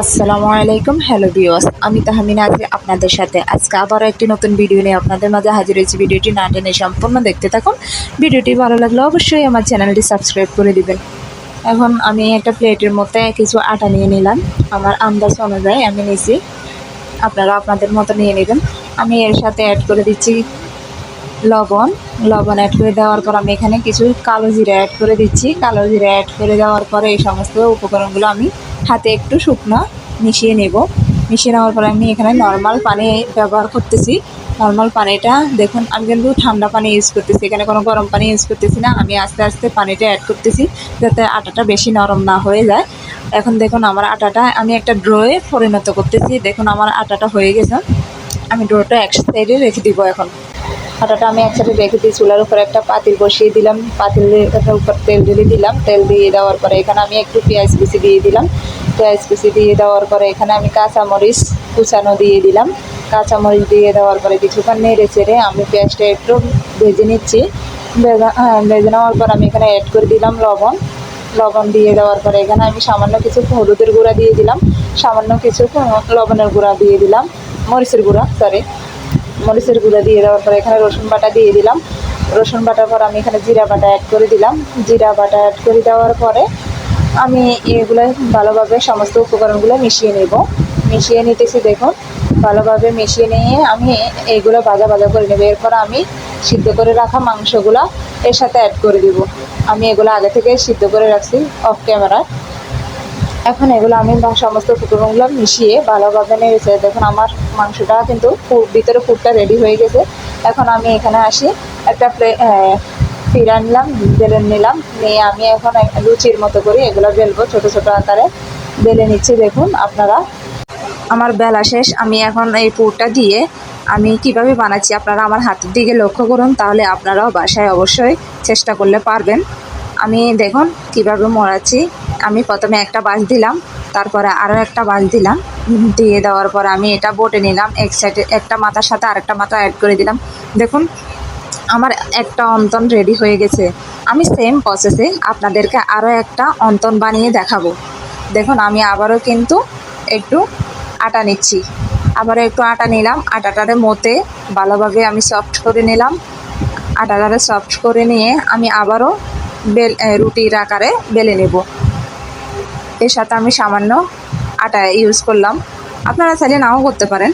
আসসালামু আলাইকুম, hello viewers, আমি তাহমিনা আছি আপনাদের সাথে। আজকে আবারও একটি নতুন ভিডিও নিয়ে আপনাদের মাঝে হাজির হয়েছি। ভিডিওটি না টেনে সম্পূর্ণ দেখতে থাকুন। ভিডিওটি ভালো লাগলে অবশ্যই আমার চ্যানেলটি সাবস্ক্রাইব করে দিবেন। এখন আমি একটা প্লেটের মধ্যে কিছু আটা নিয়ে নিলাম। আমার আন্দাজ অনুযায়ী আমি নিয়েছি। আপনারা আপনাদের মতো নিয়ে নেবেন। আমি এর সাথে অ্যাড করে দিচ্ছি লবণ। লবণ অ্যাড করে দেওয়ার পর আমি এখানে কিছু কালো জিরা অ্যাড করে দিচ্ছি। কালো জিরা অ্যাড করে দেওয়ার পরে এই সমস্ত উপকরণগুলো আমি হাতে একটু শুকনো মিশিয়ে নেব। মিশিয়ে নেওয়ার পরে আমি এখানে নর্মাল পানি ব্যবহার করতেছি। নর্মাল পানিটা দেখুন, আমি কিন্তু ঠান্ডা পানি ইউজ করতেছি। এখানে কোনো গরম পানি ইউজ করতেছি না। আমি আস্তে আস্তে পানিটা অ্যাড করতেছি যাতে আটাটা বেশি নরম না হয়ে যায়। এখন দেখুন, আমার আটাটা আমি একটা ড্রয়ে পরিণত করতেছি। দেখুন, আমার আটাটা হয়ে গেছে। আমি ড্রোটা এক সাইডে রেখে দিব এখন। আটাটা আমি একসাথে রেখে দিই চুলার উপরে একটা পাতিল বসিয়ে দিলাম। পাতিলের উপর তেল ঢেলে দিলাম। তেল দিয়ে দেওয়ার পরে এখানে আমি একটু পেঁয়াজ কুচি দিয়ে দিলাম। পেঁয়াজ কুচি দিয়ে দেওয়ার পরে এখানে আমি কাঁচামরিচ কুচানো দিয়ে দিলাম। কাঁচামরিচ দিয়ে দেওয়ার পরে কিছুক্ষণ নেড়ে চেড়ে আমি পেঁয়াজটা একটু ভেজে নিচ্ছি। হ্যাঁ ভেজে নেওয়ার পর আমি এখানে অ্যাড করে দিলাম লবণ। লবণ দিয়ে দেওয়ার পরে এখানে আমি সামান্য কিছু হলুদের গুঁড়া দিয়ে দিলাম। সামান্য কিছু লবণের গুঁড়া দিয়ে দিলাম। মরিচের গুঁড়া সরি মরিচের গুঁড়া দিয়ে দেওয়ার পরে এখানে রসুন বাটা দিয়ে দিলাম। রসুন বাটার পর আমি এখানে জিরা বাটা অ্যাড করে দিলাম। জিরা বাটা অ্যাড করে দেওয়ার পরে আমি এগুলো ভালোভাবে সমস্ত উপকরণগুলো মিশিয়ে নেব। মিশিয়ে নিতেছি দেখুন, ভালোভাবে মিশিয়ে নিয়ে আমি এইগুলো ভাজা ভাজা করে নেব। এরপর আমি সিদ্ধ করে রাখা মাংসগুলো এর সাথে অ্যাড করে দিব। আমি এগুলো আগে থেকে সিদ্ধ করে রাখছি অফ ক্যামেরায় এখন এগুলো আমি সমস্ত উপকরণগুলো মিশিয়ে ভালোভাবে নেড়েছে দেখুন, আমার মাংসটা কিন্তু ভিতরে পুরটা রেডি হয়ে গেছে। এখন আমি এখানে আসি, একটা প্লে পিড়া নিলাম বেলে নিলাম। নিয়ে আমি এখন লুচির মতো করে এগুলো বেলবো, ছোটো ছোটো আকারে বেলে নিচ্ছি। দেখুন, আপনারা, আমার বেলা শেষ। আমি এখন এই পুরটা দিয়ে আমি কীভাবে বানাচ্ছি আপনারা আমার হাতের দিকে লক্ষ্য করুন, তাহলে আপনারাও বাসায় অবশ্যই চেষ্টা করলে পারবেন। আমি দেখুন কীভাবে মরাচ্ছি। আমি প্রথমে একটা বাঁশ দিলাম, তারপরে আরও একটা বাঁশ দিলাম, দিয়ে দেওয়ার পর আমি এটা বটে নিলাম, এক সাইডে একটা মাথার সাথে আরেকটা মাথা অ্যাড করে দিলাম। দেখুন, আমার একটা অন্তন রেডি হয়ে গেছে। আমি সেম প্রসেসে আপনাদেরকে আরও একটা অন্তন বানিয়ে দেখাবো। দেখুন, আমি আবারও কিন্তু একটু আটা নিচ্ছি। আবারও একটু আটা নিলাম, আটাটারে মতে ভালোভাবে আমি সফট করে নিলাম। আটাটারে সফট করে নিয়ে আমি আবারও বেল রুটির আকারে বেলে নেব। এর সাথে আমি সামান্য আটা ইউজ করলাম। আপনারা চাইলে নাও করতে পারেন।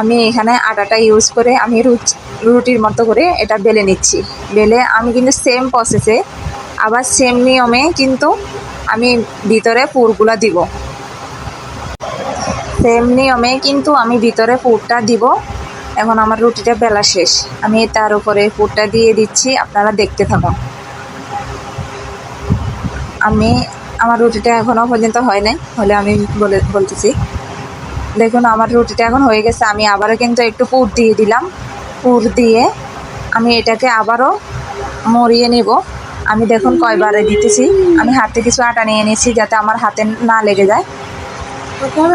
আমি এখানে আটাটা ইউজ করে আমি রুটির মতো করে এটা বেলে নিচ্ছি। বেলে আমি কিন্তু সেম প্রসেসে আবার সেম নিয়মে কিন্তু আমি ভিতরে পুরগুলো দিব। সেম নিয়মে কিন্তু আমি ভিতরে পুরটা দিব। এখন আমার রুটিটা বেলা শেষ। আমি তার উপরে পুরটা দিয়ে দিচ্ছি, আপনারা দেখতে থাকুন। আমি আমার রুটিটা এখনও পর্যন্ত হয় নাই, হলে আমি বলে, বলতেছি। দেখুন, আমার রুটিটা এখন হয়ে গেছে, আমি আবারও কিন্তু একটু পুর দিয়ে দিলাম। পুর দিয়ে আমি এটাকে আবারও মরিয়ে নেব। আমি দেখুন কয়বারে দিতেছি। আমি হাতে কিছু আটা নিয়ে নিয়েছি যাতে আমার হাতে না লেগে যায়।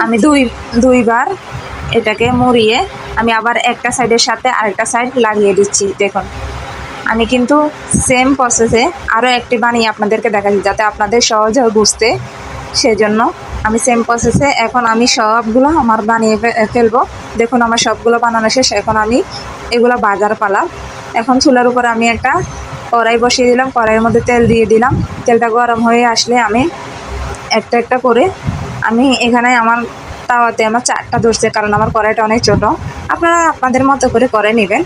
আমি দুই, দুইবার এটাকে মরিয়ে আমি আবার একটা সাইডের সাথে আরেকটা সাইড লাগিয়ে দিচ্ছি, দেখুন। আমি কিন্তু সেম প্রসেসে আরও একটি বানিয়ে আপনাদেরকে দেখাচ্ছি, যাতে আপনাদের সহজ হয় বুঝতে। সেজন্য আমি সেম প্রসেসে এখন আমি সবগুলো আমার বানিয়ে ফেলব। দেখুন, আমার সবগুলো বানানো শেষ, এখন আমি এগুলো বাজার পালা এখন চুলার উপর আমি একটা কড়াই বসিয়ে দিলাম, কড়াইয়ের মধ্যে তেল দিয়ে দিলাম। তেলটা গরম হয়ে আসলে আমি একটা একটা করে আমি এখানে আমার তাওয়াতে আমার চারটা ধরছে, কারণ আমার কড়াইটা অনেক ছোটো। আপনারা আপনাদের মতো করে করে নেবেন।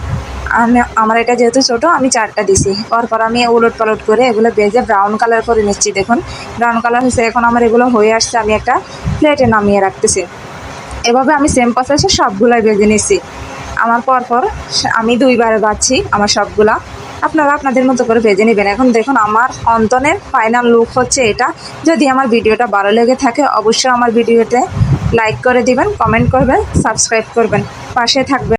আমি, আমার এটা যেহেতু ছোটো, আমি চারটা দিছি। তারপর আমি উলট পালট করে এগুলো ভেজে ব্রাউন কালার করে নিচ্ছি, দেখুন। ব্রাউন কালার হয়েছে, এখন আমার এগুলো হয়ে আসছে, আমি একটা প্লেটে নামিয়ে রাখতেছি। এভাবে আমি সেম প্রসেসে সবগুলাই বেজে নিচ্ছি। আমার পরপর আমি দুইবার বাচ্ছি আমার সবগুলা। আপনারা আপনাদের মতো করে ভেজে নেবেন। এখন দেখুন, আমার অন্তনের ফাইনাল লুক হচ্ছে এটা। যদি আমার ভিডিওটা ভালো লেগে থাকে, অবশ্যই আমার ভিডিওতে লাইক করে দিবেন কমেন্ট করবেন সাবস্ক্রাইব করবেন। পাশে থাকবেন।